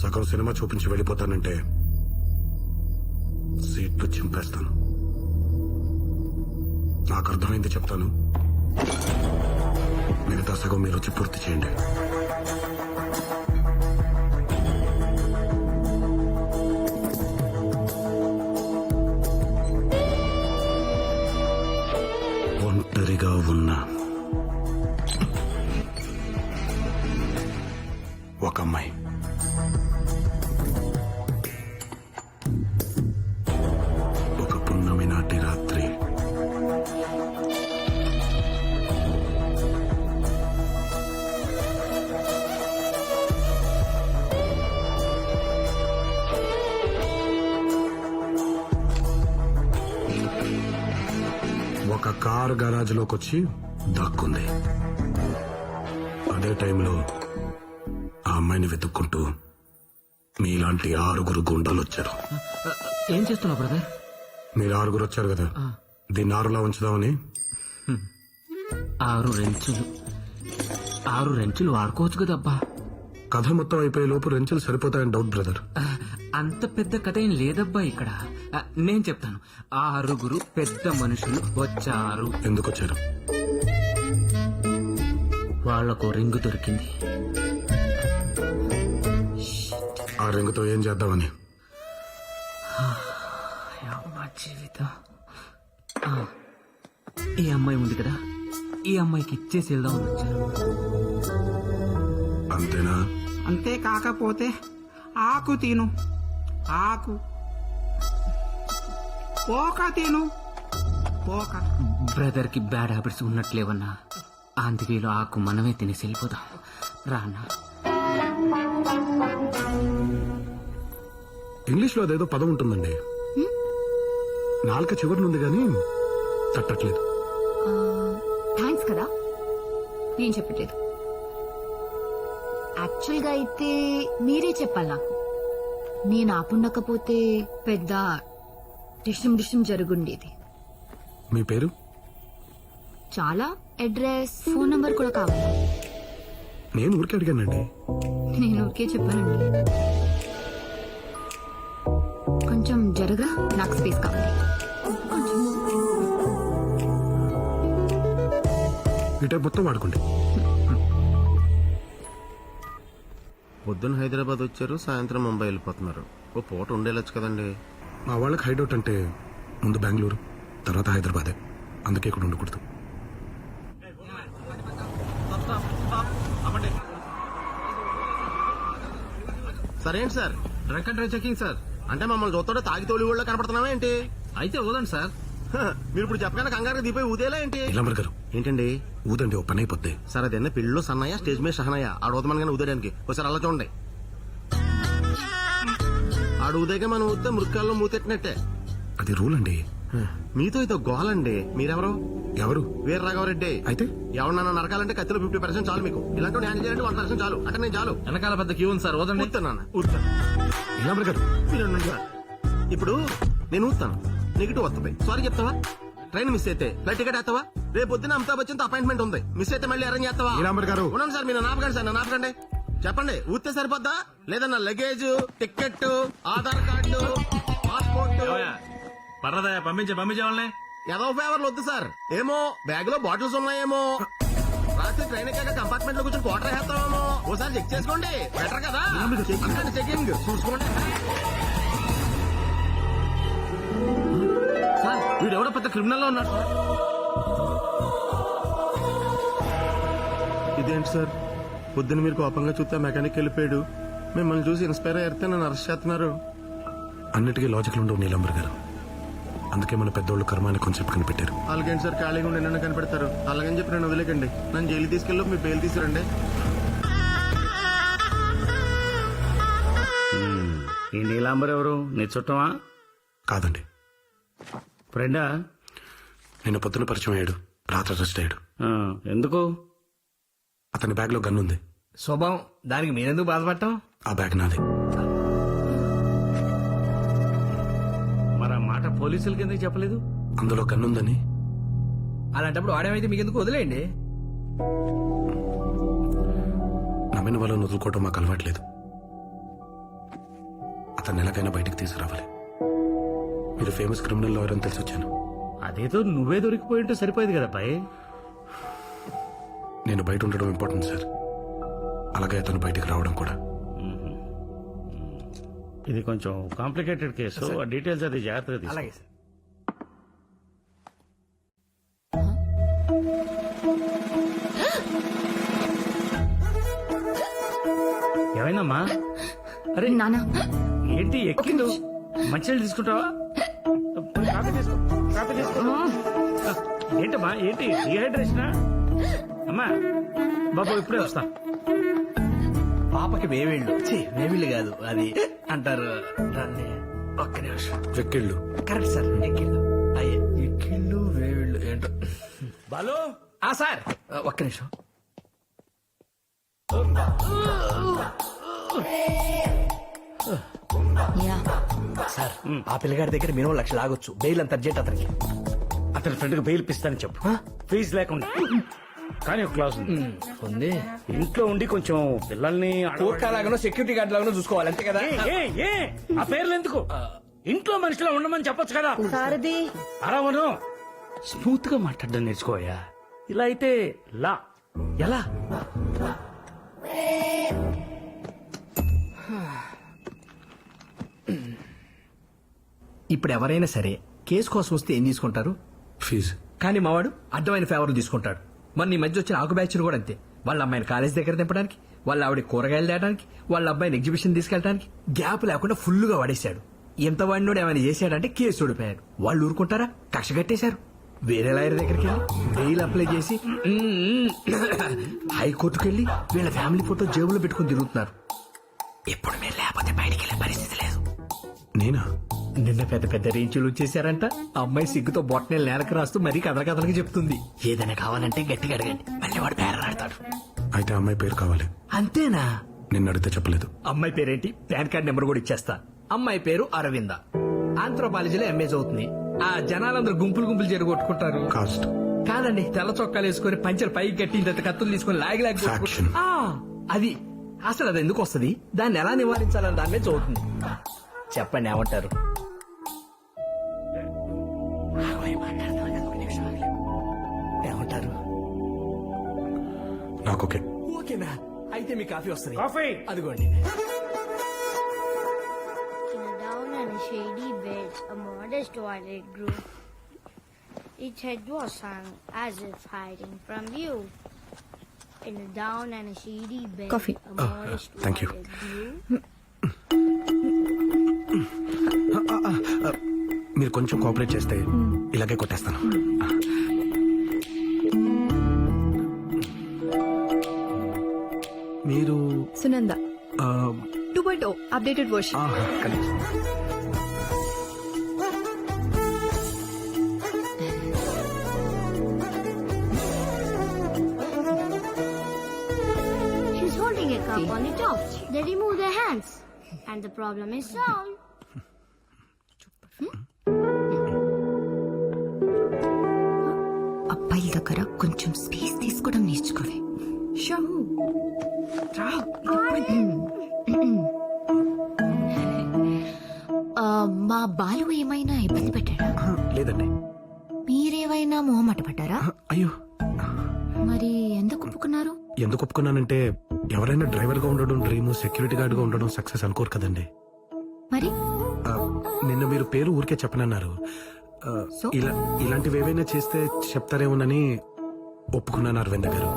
సగం సినిమా చూపించి వెళ్ళిపోతానంటే సీట్లు చింపేస్తాను. నాకు అర్థమైంది చెప్తాను. మిగతా సగం మీరు వచ్చి పూర్తి చేయండి. ఒక కార్ గరాజ్లోకి వచ్చి దాక్కుంది. అదే టైంలో ఆ అమ్మాయిని వెతుక్కుంటూ మీలాంటి ఆరుగురు గుండాలు వచ్చారు ఏం చేస్తున్నావు బ్రదర్? మీరు ఆరుగురు వచ్చారు కదా దీన్ని ఆరులా ఉంచుదామని. ఆరు రెంచులు. ఆరు రెంచులు వాడుకోవచ్చు కదబ్బా. కథ మొత్తం అయిపోయే లోపు రెంచులు సరిపోతాయని డౌట్ బ్రదర్. అంత పెద్ద కథ ఏం లేదబ్బా ఇక్కడ. ఆ, నేను చెప్తాను. ఆరుగురు పెద్ద మనుషులు వచ్చారు. ఎందుకు వచ్చారు వాళ్ళకు రింగు దొరికింది. ఆ రింగుతో ఏం చేద్దామని? అమ్మా జీవితం. ఆ, ఈ అమ్మాయి ఉంది కదా. ఈ అమ్మాయికి ఇచ్చేసి వెళ్దామని వచ్చారు అంతేనా? అంతే కాకపోతే ఆకు తిను. ఆకు. పోక తిను పోక. బ్రదర్కి బ్యాడ్ హ్యాబిట్స్ ఉన్నట్లేవన్నా. అందుకేలో ఆకు మనమే తినేసి వెళ్ళిపోదాం. రానా. ఇంగ్లీష్లో అదేదో పదం ఉంటుందండి. నాలుక చివరినుంది కానీ తట్టట్లేదు. థ్యాంక్స్ కదా. నేను చెప్పట్లేదు. యాక్చువల్గా అయితే మీరే చెప్పాలి నాకు. నేను ఆపుండకపోతే పెద్ద డిష్టం డిష్టం జరుగుండేది. మీ పేరు? చాలా అడ్రస్ ఫోన్ నంబర్ కూడా కావాలి. నేను ఊరికే అడిగానండి. నేను ఊరికే చెప్పానండి. కొంచెం జరగా నాకు స్పేస్ కావాలి. కొంచెం ఈ టైప్ మొత్తం వాడుకోండి. పొద్దున్న హైదరాబాద్ వచ్చారు సాయంత్రం ముంబై వెళ్ళిపోతున్నారు. ఓ పూట ఉండేలొచ్చు కదండి. మా వాళ్ళకి హైడౌట్ అంటే ముందు బెంగళూరు తర్వాత హైదరాబాదే. అందుకే ఇక్కడ ఉండకూడదు. సరేంటి sir? Drunk and drive checking sir. అంటే మమ్మల్ని చూస్తుంటే తాగి తోలి ఊళ్ళో కనపడుతున్నావా ఏంటి? అయితే వదండి సార్. మీరు ఇప్పుడు చెప్పగానే కంగారు దిపోయి ఊదేలా ఏంటి? ఇలాంబర్ గారు ఏంటండి? ఊదండి ఓ పని అయిపోద్ది. సార్ అదన్న పెళ్ళిలో సన్నయ్య స్టేజ్ మీద సహనయ్య. ఆడు ఊదమనగానే ఊదేయడానికి. ఒకసారి అలా చూడండి. ఆడు ఊదేగా మనం ఊతే మృక్కాల్లో మూతెట్టినట్టే. అది రూల్ అండి మీతో ఇదో గోలండి. మీరెవరు? ఎవరు? వీర రాఘవరెడ్డి అయితే? ఎవరన్నా నరకాలంటే కత్తిలో ఫిఫ్టీ పర్సెంట్ చాలు మీకు. ఇలాంటి హ్యాండిల్ చేయాలంటే వన్ పర్సెంట్ చాలు. అంటే నేను చాలు. వెనకాల పెద్ద క్యూ ఉంది సార్ వదండి ఊతాను ఊతాను ఇలాంబర్ గారు? మీరు ఉండండి సార్. ఇప్పుడు నేను ఊతాను నెగిటివ్ వస్తుంది సారీ చెప్తావా? ట్రైన్ మిస్ అయితే. ఫ్లైట్ టికెట్ వేస్తావా? రేపు పొద్దున అమితాబ్ బచ్చన్ అపాయింట్మెంట్ ఉంది. మిస్ అయితే మళ్ళీ అరేంజ్ చేస్తావా? గారు. ఉండండి సార్ మీరు నాపకండి సార్ నన్ను ఆపకండి చెప్పండి ఊతే సరిపోద్దా? లేదన్నా luggage ticket Aadhaar card passport? పర్లేదా పంపించే పంపించే ఏదో ఫేవర్లు వద్దు సార్. ఏమో బ్యాగ్లో బాటిల్స్ ఉన్నాయేమో. రాత్రి ట్రైన్ ఎక్కాక కంపార్ట్మెంట్లో కూర్చొని క్వార్టర్ వేస్తామేమో. ఓసారి చెక్ చేసుకోండి. బెటర్ కదా? చెకింగ్ చూసుకోండి. సార్ వీడు ఎవడో పెద్ద క్రిమినల్లో ఉన్నాడు. ఇదేంటి సార్? పొద్దున్న మీరు కోపంగా చూస్తే మెకానిక్ వెళ్ళిపోయాడు. మిమ్మల్ని చూసి ఇన్స్పైర్ అయ్యితే నన్ను అరెస్ట్ చేస్తున్నారు. అన్నిటికీ లాజిక్లు ఉండవు నీలంబర్ గారు. అందుకే మన పెద్దోళ్ళు కర్మాన్ని కాన్సెప్ట్ కనిపెట్టారు. అలాగేంటి సార్ ఖాళీగా ఉండి నన్ను కనిపెడతారు? అలాగని చెప్పి నన్ను వదిలేకండి. నన్ను జైలు తీసుకెళ్ళి మీ బెయిల్ తీసుకురండి. ఈ నీలాంబర్ ఎవరు? నీ చుట్టమా? కాదండి. ఫ్రెండా? నిన్న పొద్దున పరిచయం అయ్యాడు. రాత్రి అరెస్ట్ అయ్యాడు. ఎందుకు? అతని బ్యాగ్లో గన్ ఉంది. స్వభావం దానికి మీరెందుకు బాధపడటం? ఆ బ్యాగ్ నాది. మరి ఆ మాట పోలీసులకి ఎందుకు చెప్పలేదు? అందులో గన్ ఉందని అలాంటప్పుడు వాడేమైతే మీకు ఎందుకు వదిలేయండి నమ్మిన వాళ్ళని వదులుకోవటం మాకు అలవాట్లేదు. అతన్ని ఎలాగైనా బయటికి తీసుకురావాలి. మీరు ఫేమస్ క్రిమినల్ లాయర్ అని తెలిసి వచ్చాను. అదేదో నువ్వే దొరికిపోయి ఉంటే సరిపోయేది కదా పై నేను బయట ఉండడం ఇంపార్టెంట్ సార్ అలాగే అతను బయటికి రావడం కూడా. ఇది కొంచెం కాంప్లికేటెడ్ కేసు. ఆ డీటెయిల్స్ అది జాగ్రత్తగా తీసుకో. అలాగే సార్. ఏమైందమ్మా? అరే నానా. ఏంటి ఎక్కిండు? మంచినీళ్ళు తీసుకుంటావా? కాఫీ తీసుకో కాఫీ తీసుకో. ఆ, ఏంటమ్మా? ఏంటి డిహైడ్రేషనా అమ్మా బాబు ఇప్పుడే వస్తా. పాపకి వేవిళ్ళు ఛీ, వేవిళ్ళు కాదు అది అంటారు దాన్ని. ఒక్క నిమిషం. వెక్కిళ్ళు కరెక్ట్ సార్ ఎక్కిళ్ళు. అయ్యే. ఎక్కిళ్ళు వేవిళ్ళు ఏంటో. బాలు? ఆ సార్. ఒక్క నిమిషం. యా. సార్ ఆ పిల్లగాడి దగ్గర మినిమం లక్ష లాగొచ్చు. బెయిల్ అంత అర్జెంట్ అతనికి. అతని ఫ్రెండ్కి బెయిల్ ఇస్తానని చెప్పు. ఫీజు లేకుండా. కానీ ఒక క్లాస్ ఉంది. ఉంది. ఇంట్లో ఉండి కొంచెం పిల్లల్ని ఆడ- కోర్టు లాగానో సెక్యూరిటీ గార్డ్ లాగానో చూసుకోవాలి అంతే కదా? ఏ, ఏ, ఏ, ఆ పేర్లు ఎందుకు? ఇంట్లో మనిషిలో ఉండమని చెప్పొచ్చు కదా. సారథి. అరావను స్మూత్గా మాట్లాడడం నేర్చుకోయా ఇలా అయితే లా. ఎలా? ఇప్పుడు ఎవరైనా సరే కేసు కోసం వస్తే ఏం తీసుకుంటారు? ఫీజు. కానీ మావాడు అడ్డమైన ఫేవర్లు తీసుకుంటాడు. మన ఈ మధ్య వచ్చిన ఆకు బ్యాచ్లు కూడా అంతే. వాళ్ళ అమ్మాయిని కాలేజ్ దగ్గర దింపడానికి వాళ్ళ ఆవిడ కూరగాయలు తేయడానికి వాళ్ళ అబ్బాయిని ఎగ్జిబిషన్ తీసుకెళ్ళడానికి గ్యాప్ లేకుండా ఫుల్గా వాడేశాడు. ఎంత వాడినోడు ఏమైనా చేశాడంటే కేసు ఓడిపోయాడు వాళ్ళు ఊరుకుంటారా? కక్ష కట్టేశారు. వేరే లాయర్ దగ్గరికి వెళ్ళి బెయిల్ అప్లై చేసి హైకోర్టుకు వెళ్ళి వీళ్ళ ఫ్యామిలీ ఫోటో జేబులో పెట్టుకుని తిరుగుతున్నారు. ఇప్పుడు మీరు లేకపోతే బయటికి వెళ్ళే పరిస్థితి లేదు. నేనా? నిన్న పెద్ద పెద్ద రేంచులు వచ్చేసారంట. అమ్మాయి సిగ్గుతో బొట్టనే నేలకు రాస్తూ మరీ కథల కథలకి చెప్తుంది. ఏదైనా కావాలంటే గట్టిగా అడగండి. మళ్ళీ వాడు పేరాడతాడు అయితే అమ్మాయి పేరు కావాలి. అంతేనా? నిన్ను అడిగితే చెప్పలేదు. అమ్మాయి పేరేంటి? పాన్ కార్డ్ నెంబర్ కూడా ఇచ్చేస్తా. అమ్మాయి పేరు అరవింద. ఆంథ్రోపాలజీలో ఎంఏ చదువుతుంది. ఆ జనాలందరూ గుంపులు గుంపులు జరగొట్టుకుంటారు కాస్ట్. కాదండి తెల్ల చొక్కాలు వేసుకొని పంచలు పైకి కట్టి ఇంత కత్తులు తీసుకొని లాగి లాగి కొట్టుకుంటూ- Faction. ఆ, అది. అసలు అది ఎందుకు వస్తుంది? దాన్ని ఎలా నివారించాలని దాని మీద చదువుతుంది. చెప్పండి ఏమంటారు? ఓకే ఓకేనా అయితే మీ కాఫీ వస్తుంది కాఫీ అదిగోండి In a down and a shady bed, a modest toilet grew. Its head was hung as if hiding from view. In a down and a shady bed, Coffee. a modest thank you. toilet grew. మీరు కొంచెం cooperate చేస్తే ఇలాగే కొట్టేస్తాను మీరు సునంద ఆ, two point updated version ఆహా, కనిపిస్తుంది. She's holding a cup on the top. They remove their hands, and the problem is solved. అబ్బాయిల దగ్గర కొంచెం స్పేస్ తీసుకోవడం నేర్చుకోవే షో మా బాలు ఏమైనా ఇబ్బంది పెట్టాడా? లేదండి. మీరేమైనా మొహమాట పడ్డారా? అయ్యో. మరి ఎందుకు ఒప్పుకున్నారు? ఎందుకు ఒప్పుకున్నానంటే ఎవరైనా డ్రైవర్గా ఉండడం డ్రీమ్ సెక్యూరిటీ గార్డ్గా ఉండడం సక్సెస్ అనుకోరు కదండి. మరి? నిన్న మీరు పేరు ఊరికే చెప్పనన్నారు? ఇలా ఇలాంటివి ఏవైనా చేస్తే చెప్తారేమోనని ఒప్పుకున్నాను అరవింద గారు.